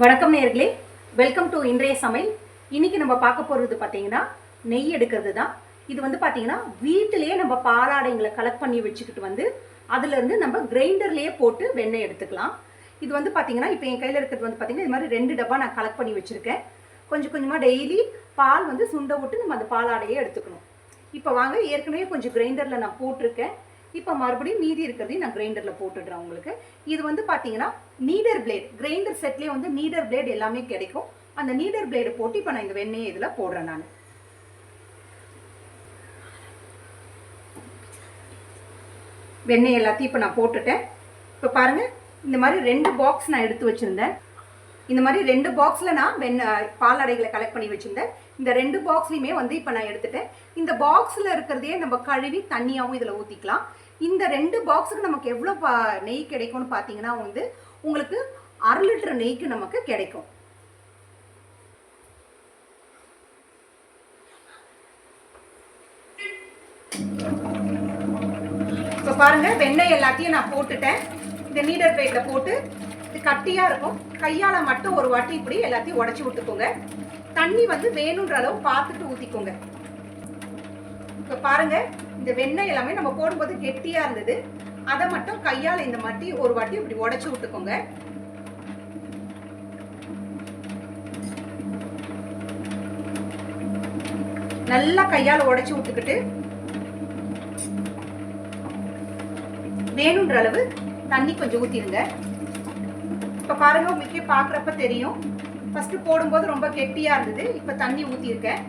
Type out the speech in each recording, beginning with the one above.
வணக்கம் நேர்களே. Welcome to இன்றைய சமையல். இன்னைக்கு நம்ம பார்க்க போகிறது பார்த்தீங்கன்னா நெய் எடுக்கிறது தான் இது வந்து பார்த்தீங்கன்னா வீட்டிலேயே நம்ம பாலாடைங்களை கலெக்ட் பண்ணி வச்சுக்கிட்டு வந்து அதுலேருந்து நம்ம கிரைண்டர்லேயே போட்டு வெண்ணெய் எடுத்துக்கலாம். இது வந்து பார்த்தீங்கன்னா இப்போ என் கையில் இருக்கிறது வந்து பார்த்தீங்கன்னா இது மாதிரி ரெண்டு டப்பா நான் கலெக்ட் பண்ணி வச்சுருக்கேன். கொஞ்சம் கொஞ்சமாக டெய்லி பால் வந்து சுண்ட விட்டு நம்ம அந்த பாலாடையே எடுத்துக்கணும். இப்போ வாங்க ஏற்கனவே கொஞ்சம் கிரைண்டரில் நான் போட்டிருக்கேன். இப்போ மறுபடியும் மீதி இருக்கிறதையும் நான் கிரைண்டரில் போட்டுடுறேன் உங்களுக்கு. இது வந்து பார்த்தீங்கன்னா நீடர் பிளேட் கிரைண்டர் செட்லேயே வந்து நீடர் பிளேட் எல்லாமே கிடைக்கும். அந்த நீடர் பிளேடு போட்டு இப்போ நான் இந்த வெண்ணெயை இதில் போடுறேன் நான். வெண்ணெய் எல்லாத்தையும் இப்போ நான் போட்டுட்டேன். இப்போ பாருங்கள் இந்த மாதிரி ரெண்டு பாக்ஸ் நான் எடுத்து வச்சுருந்தேன். இந்த மாதிரி ரெண்டு பாக்ஸில் நான் வெண்ணெய் பாலாடைகளை கலெக்ட் பண்ணி வச்சுருந்தேன். இந்த ரெண்டு பாக்ஸ்லையுமே வந்து இப்போ நான் எடுத்துட்டேன். இந்த பாக்ஸில் இருக்கிறதையே நம்ம கழுவி தண்ணியாகவும் இதில் ஊற்றிக்கலாம் இந்த ரெண்டு பாக்ஸுக்கு நமக்கு எவ்வளோ பா நெய் கிடைக்கும்னு பார்த்தீங்கன்னா வந்து உங்களுக்கு அரை லிட்டர் நெய்க்கு நமக்கு கிடைக்கும். இப்போ பாருங்க வெண்ணெய் எல்லாத்தையும் நான் போட்டுட்டேன். இந்த நீடர் பிளேட்டில் போட்டு இது கட்டியாக இருக்கும். கையால் மட்டும் ஒரு வாட்டி இப்படி எல்லாத்தையும் உடச்சி விட்டுக்கோங்க. தண்ணி வந்து வேணுன்ற அளவு பார்த்துட்டு ஊற்றிக்கோங்க இப்போ பாருங்க இந்த வெண்ணெய் எல்லாமே நம்ம போடும்போது கெட்டியாக இருந்தது. அதை மட்டும் கையால் இந்த மாட்டி ஒரு வாட்டி இப்படி உடச்சி விட்டுக்கோங்க. நல்லா கையால் உடச்சி விட்டுக்கிட்டு வேணுன்ற அளவு தண்ணி கொஞ்சம் ஊற்றிடுங்க இப்போ பாருங்க உங்களுக்கு பார்க்குறப்ப தெரியும். ஃபஸ்ட்டு போடும்போது ரொம்ப கெட்டியாக இருந்தது. இப்போ தண்ணி ஊற்றிருக்கேன்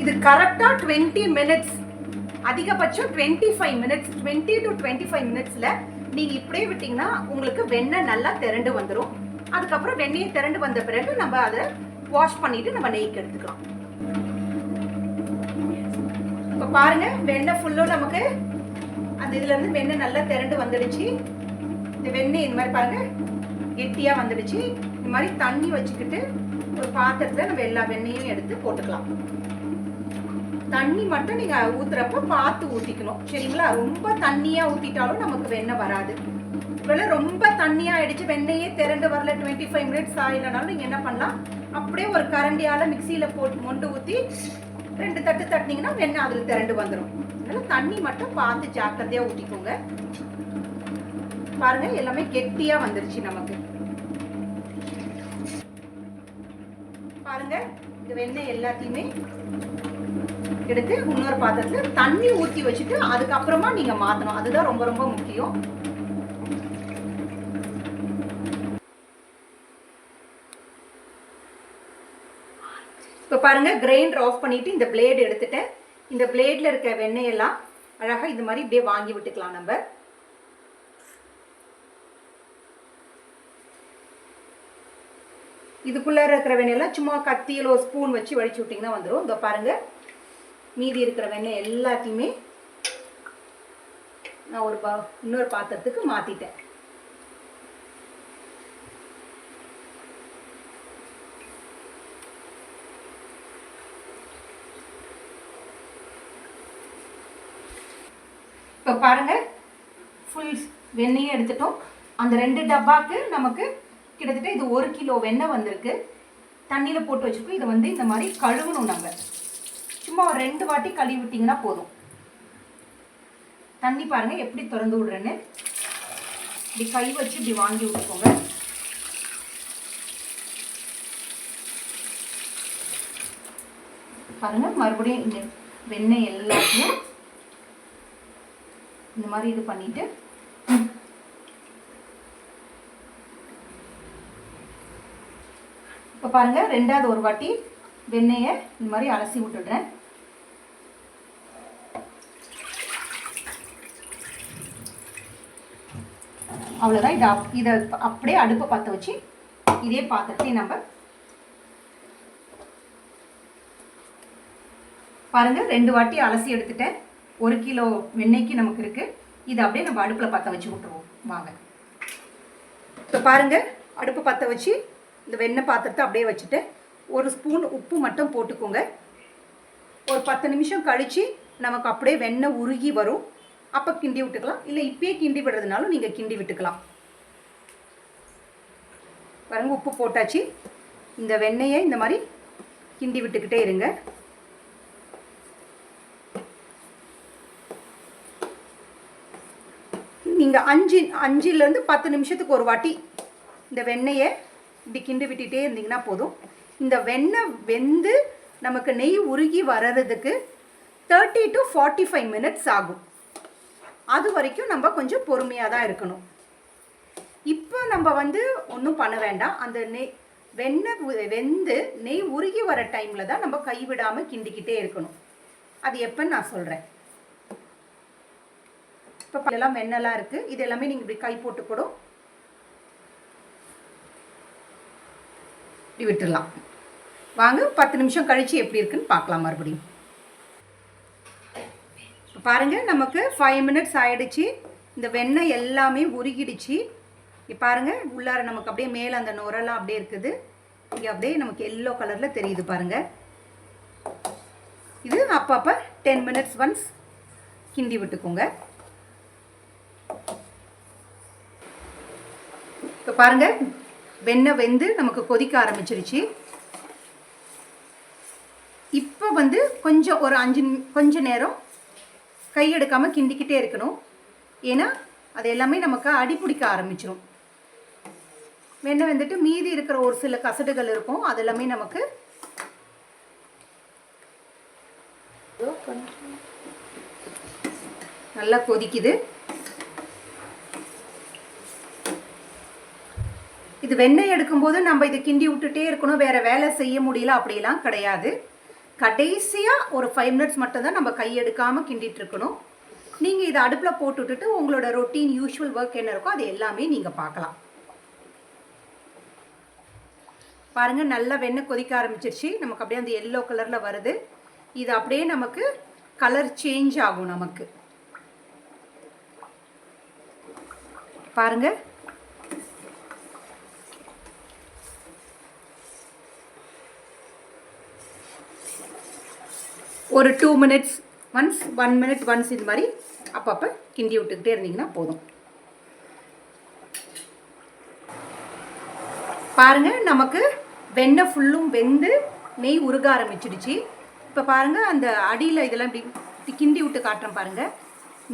இது கரெக்டாக டுவெண்ட்டி மினிட்ஸ் அதிகபட்சம் twenty five minutes twenty to twenty five மினிட்ஸில் நீங்கள் இப்படியே விட்டிங்கன்னா உங்களுக்கு வெண்ணெய் நல்லா திரண்டு வந்துடும் அதுக்கப்புறம் வெண்ணெயை திரண்டு வந்த பிறகு நம்ம அதை வாஷ் பண்ணிவிட்டு நம்ம நெய்க்கு எடுத்துக்கலாம். இப்போ பாருங்க வெண்ணெய் ஃபுல்லும் நமக்கு அந்த இதுல இருந்து வெண்ணெய் நல்லா திரண்டு வந்துடுச்சு. இந்த வெண்ணெய் இந்த மாதிரி பாருங்க கெட்டியா வந்துடுச்சு. இந்த மாதிரி தண்ணி வச்சுக்கிட்டு ஒரு பாத்திரத்துல நம்ம எல்லா வெண்ணெயும் எடுத்து போட்டுக்கலாம். தண்ணி மட்டும் நீங்கள் ஊற்றுறப்ப பார்த்து ஊற்றிக்கணும் சரிங்களா? ரொம்ப தண்ணியாக ஊற்றிட்டாலும் நமக்கு வெண்ணெய் வராது. ஒருவேளை ரொம்ப தண்ணியாக ஆகிடுச்சு வெண்ணெயே திரண்டு வரல டுவெண்ட்டி ஃபைவ் மினிட்ஸ் ஆயிலனாலும் நீங்கள் என்ன பண்ணலாம்? அப்படியே ஒரு கரண்டியால் மிக்சியில் போட்டு மொண்டு ஊற்றி ரெண்டு தட்டு தட்டினீங்கன்னா வெண்ணெய் அதில் திரண்டு வந்துடும் அதனால் தண்ணி மட்டும் பார்த்து ஜாக்கிரதையாக ஊற்றிக்கோங்க பாருங்கள் எல்லாமே கெட்டியாக வந்துருச்சு நமக்கு. பாருங்கள் இந்த வெண்ணெய் எல்லாத்தையுமே எடுத்து இன்னொரு பாத்திரத்தில் தண்ணி ஊற்றி வச்சுட்டு அதுக்கப்புறமா நீங்கள் மாற்றணும் அதுதான் ரொம்ப ரொம்ப முக்கியம். இப்போ பாருங்க கிரைண்டர் ஆஃப் பண்ணிட்டு இந்த பிளேடு எடுத்துட்டேன். இந்த பிளேடில் இருக்க வெண்ணெயெல்லாம் அழகாக இது மாதிரி இப்படியே வாங்கி விட்டுக்கலாம் நம்ம. இதுக்குள்ளே இருக்கிற வெண்ணெயெல்லாம் சும்மா கத்தியில் ஒரு ஸ்பூன் வச்சு வடிச்சு விட்டிங்கன்னா வந்துடும் இந்த பாருங்க. மீதி இருக்கிற வெண்ணெய் எல்லாத்தையுமே நான் ஒரு பா இன்னொரு பாத்திரத்துக்கு மாற்றிட்டேன் இப்போ பாருங்க ஃபுல் வெண்ணெயும் எடுத்துட்டோம். அந்த ரெண்டு டப்பாக்கு நமக்கு கிட்டத்தட்ட இது ஒரு கிலோ வெண்ணெய் வந்திருக்கு. தண்ணியில் போட்டு வச்சுருக்கோம். இதை வந்து இந்த மாதிரி கழுவணும் நம்ம சும்மா ஒரு ரெண்டு வாட்டி கழுவி விட்டிங்கன்னா போதும். தண்ணி பாருங்க எப்படி திறந்து விடுறேன்னு. இப்படி கை வச்சு இப்படி வாங்கி விட்டுக்கோங்க. பாருங்க மறுபடியும் இந்த வெண்ணெய் எல்லாத்தையும் இந்த மாதிரி இது பண்ணிட்டு இப்போ பாருங்க ரெண்டாவது ஒரு வாட்டி வெண்ணெயை இந்த மாதிரி அலசி விட்டுடுறேன். அவ்வளோதான் இதை இதை அப்படியே அடுப்பை பற்ற வச்சு இதே பாத்திரத்தை நம்ம பாருங்கள் ரெண்டு வாட்டி அலசி எடுத்துட்டேன். ஒரு கிலோ வெண்ணெய்க்கு நமக்கு இருக்குது இதை அப்படியே நம்ம அடுப்பில் பற்ற வச்சு விட்டுருவோம். வாங்க. இப்போ பாருங்கள் அடுப்பு பற்ற வச்சு இந்த வெண்ணெய் பாத்திரத்தை அப்படியே வச்சுட்டு ஒரு ஸ்பூன் உப்பு மட்டும் போட்டுக்கோங்க. ஒரு பத்து நிமிஷம் கழித்து நமக்கு அப்படியே வெண்ணெய் உருகி வரும். அப்போ கிண்டி விட்டுக்கலாம். இல்லை இப்பயே கிண்டி விடுறதுனாலும் நீங்கள் கிண்டி விட்டுக்கலாம். பாருங்கள் உப்பு போட்டாச்சு. இந்த வெண்ணெயை இந்த மாதிரி கிண்டி விட்டுக்கிட்டே இருங்க. நீங்கள் அஞ்சு அஞ்சுலேருந்து பத்து நிமிஷத்துக்கு ஒரு வாட்டி இந்த வெண்ணெயை இப்படி கிண்டி விட்டுட்டே இருந்தீங்கன்னா போதும். இந்த வெண்ணெய் வெந்து நமக்கு நெய் உருகி வர்றதுக்கு thirty to forty five minutes ஆகும். அது வரைக்கும் நம்ம கொஞ்சம் பொறுமையாக தான் இருக்கணும். இப்போ நம்ம வந்து ஒன்றும் பண்ண வேண்டாம். அந்த நெய் வெண்ணெய் வெந்து நெய் உருகி வர டைமில் தான் நம்ம கைவிடாமல் கிண்டிக்கிட்டே இருக்கணும். அது எப்போன்னு நான் சொல்கிறேன் இப்போ எல்லாம் வெண்ணெல்லாம் இருக்குது இது எல்லாமே நீங்கள் இப்படி கை போட்டு கூட இப்படி விட்டுடலாம் வாங்க பத்து நிமிஷம் கழித்து எப்படி இருக்குன்னு பார்க்கலாம் மறுபடியும். பாருங்கள் நமக்கு ஃபைவ் மினிட்ஸ் ஆகிடுச்சு இந்த வெண்ணெய் எல்லாமே உருகிடுச்சு. இப்போ பாருங்கள் உள்ளார நமக்கு அப்படியே மேலே அந்த நுரெல்லாம் அப்படியே இருக்குது. இங்கே அப்படியே நமக்கு எல்லோ கலரில் தெரியுது பாருங்கள் இது அப்பப்போ டென் மினிட்ஸ் ஒன்ஸ் கிண்டி விட்டுக்கோங்க. இப்போ பாருங்கள் வெண்ணெய் வெந்து நமக்கு கொதிக்க ஆரம்பிச்சிருச்சு. இப்போ வந்து கொஞ்சம் ஒரு அஞ்சு நிமி- கொஞ்ச நேரம் கை எடுக்காமல் கிண்டிக்கிட்டே இருக்கணும். ஏன்னா அது எல்லாமே நமக்கு அடிப்பிடிக்க ஆரம்பிச்சிடும் வெண்ணெய் வந்துட்டு மீதி இருக்கிற ஒரு சில கசடுகள் இருக்கும். அது எல்லாமே நமக்கு நல்லா கொதிக்குது. இது வெண்ணெய் எடுக்கும்போது நம்ம இதை கிண்டி விட்டுட்டே இருக்கணும். வேற வேலை செய்ய முடியல அப்படிலாம் கிடையாது. கடைசியாக ஒரு ஃபைவ் மினிட்ஸ் மட்டும்தான் நம்ம கை எடுக்காமல் இருக்கணும். நீங்கள் இதை அடுப்பில் போட்டு விட்டுட்டு உங்களோட ரொட்டீன் யூஷுவல் ஒர்க் என்ன இருக்கோ அது எல்லாமே நீங்கள் பார்க்கலாம். பாருங்கள் நல்லா வெண்ணெய் கொதிக்க ஆரம்பிச்சிருச்சு. நமக்கு அப்படியே அந்த எல்லோ கலரில் வருது. இது அப்படியே நமக்கு கலர் சேஞ்ச் ஆகும் நமக்கு. பாருங்கள் ஒரு two minutes once one minute once இது மாதிரி அப்பப்போ கிண்டி விட்டுக்கிட்டே இருந்தீங்கன்னா போதும். பாருங்க நமக்கு வெண்ணெய் ஃபுல்லும் வெந்து நெய் உருக ஆரம்பிச்சிடுச்சு. இப்போ பாருங்கள் அந்த அடியில் இதெல்லாம் இப்படி கிண்டி விட்டு காட்டுறேன் பாருங்கள்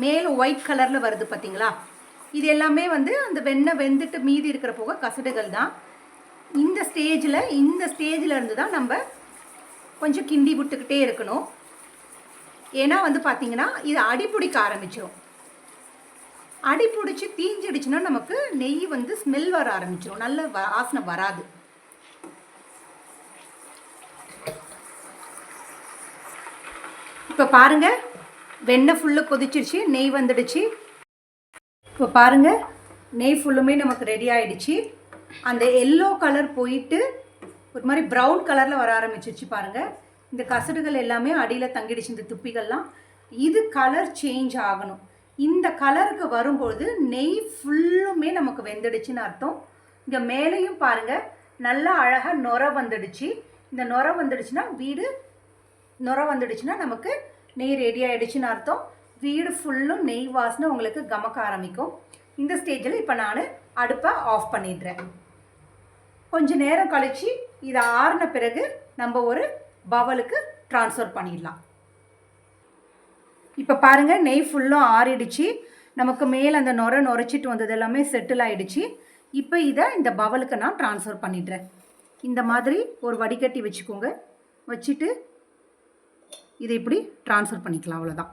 மேலே ஒயிட் கலரில் வருது பார்த்தீங்களா இது எல்லாமே வந்து அந்த வெண்ணெய் வெந்துட்டு மீதி இருக்கிற போக கசடுகள் தான். இந்த ஸ்டேஜில் இந்த ஸ்டேஜில் இருந்து தான் நம்ம கொஞ்சம் கிண்டி விட்டுக்கிட்டே இருக்கணும். ஏன்னா வந்து பார்த்தீங்கன்னா இது அடிப்பிடிக்க ஆரம்பிச்சிடும் அடி பிடிச்சி தீஞ்சிடுச்சுன்னா நமக்கு நெய் வந்து ஸ்மெல் வர ஆரம்பிச்சிடும் நல்ல வ- வாசனை வராது. இப்போ பாருங்க வெண்ணெய் ஃபுல்லு கொதிச்சிருச்சு நெய் வந்துடுச்சு. இப்போ பாருங்க நெய் ஃபுல்லுமே நமக்கு ரெடி ஆகிடுச்சு அந்த எல்லோ கலர் போயிட்டு ஒரு மாதிரி ப்ரௌன் கலரில் வர ஆரம்பிச்சிருச்சு பாருங்கள் இந்த கசடுகள் எல்லாமே அடியில் தங்கிடுச்சு இந்த துப்பிகள்லாம். இது கலர் சேஞ்ச் ஆகணும். இந்த கலருக்கு வரும்பொழுது நெய் ஃபுல்லுமே நமக்கு வெந்துடுச்சுன்னு அர்த்தம். இங்கே மேலேயும் பாருங்க நல்லா அழகாக நுர வந்துடுச்சு. இந்த நுர வந்துடுச்சுன்னா வீடு நுர வந்துடுச்சுன்னா நமக்கு நெய் ரெடி ஆகிடுச்சுன்னு அர்த்தம். வீடு ஃபுல்லும் நெய் வாசனை உங்களுக்கு கமக்க ஆரம்பிக்கும். இந்த ஸ்டேஜில் இப்போ நான் அடுப்பை ஆஃப் பண்ணிடுறேன். கொஞ்சம் நேரம் கழித்து இதை ஆறின பிறகு நம்ம ஒரு பவலுக்கு ட்ரான்ஸ்ஃபர் பண்ணிடலாம். இப்போ பாருங்கள் நெய் ஃபுல்லும் ஆறிடுச்சு. நமக்கு மேலே அந்த நுர நுரைச்சிட்டு வந்தது எல்லாமே செட்டில் ஆகிடுச்சு இப்போ இதை இந்த பவலுக்கு நான் ட்ரான்ஸ்ஃபர் பண்ணிடுறேன். இந்த மாதிரி ஒரு வடிகட்டி வச்சுக்கோங்க. வச்சுட்டு இதை இப்படி ட்ரான்ஸ்ஃபர் பண்ணிக்கலாம் அவ்வளோதான்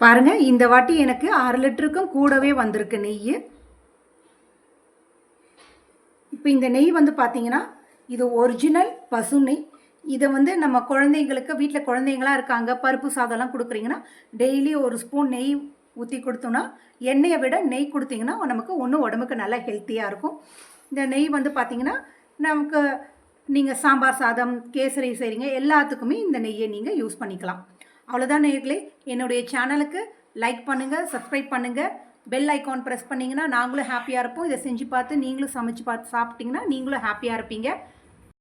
பாருங்கள் இந்த வாட்டி எனக்கு அரை லிட்டருக்கும் கூடவே வந்திருக்கு நெய் இப்போ இந்த நெய் வந்து பார்த்தீங்கன்னா இது ஒரிஜினல் பசு நெய். இதை வந்து நம்ம குழந்தைங்களுக்கு வீட்டில் குழந்தைங்களாம் இருக்காங்க பருப்பு சாதம்லாம் கொடுக்குறீங்கன்னா டெய்லி ஒரு ஸ்பூன் நெய் ஊற்றி கொடுத்தோன்னா எண்ணெயை விட நெய் கொடுத்தீங்கன்னா நமக்கு ஒன்றும் உடம்புக்கு நல்லா ஹெல்த்தியாக இருக்கும். இந்த நெய் வந்து பார்த்தீங்கன்னா நமக்கு நீங்கள் சாம்பார் சாதம் கேசரி செய்கிறீங்க எல்லாத்துக்குமே இந்த நெய்யை நீங்கள் யூஸ் பண்ணிக்கலாம். அவ்வளோதான் நேர்களே என்னுடைய சேனலுக்கு லைக் பண்ணுங்கள் சப்ஸ்கிரைப் பண்ணுங்கள் பெல் ஐக்கான் ப்ரெஸ் பண்ணிங்கன்னா நாங்களும் ஹாப்பியாக இருப்போம். இதை செஞ்சு பார்த்து நீங்களும் சமைச்சு பார்த்து சாப்பிட்டிங்கன்னா நீங்களும் ஹாப்பியாக இருப்பீங்க.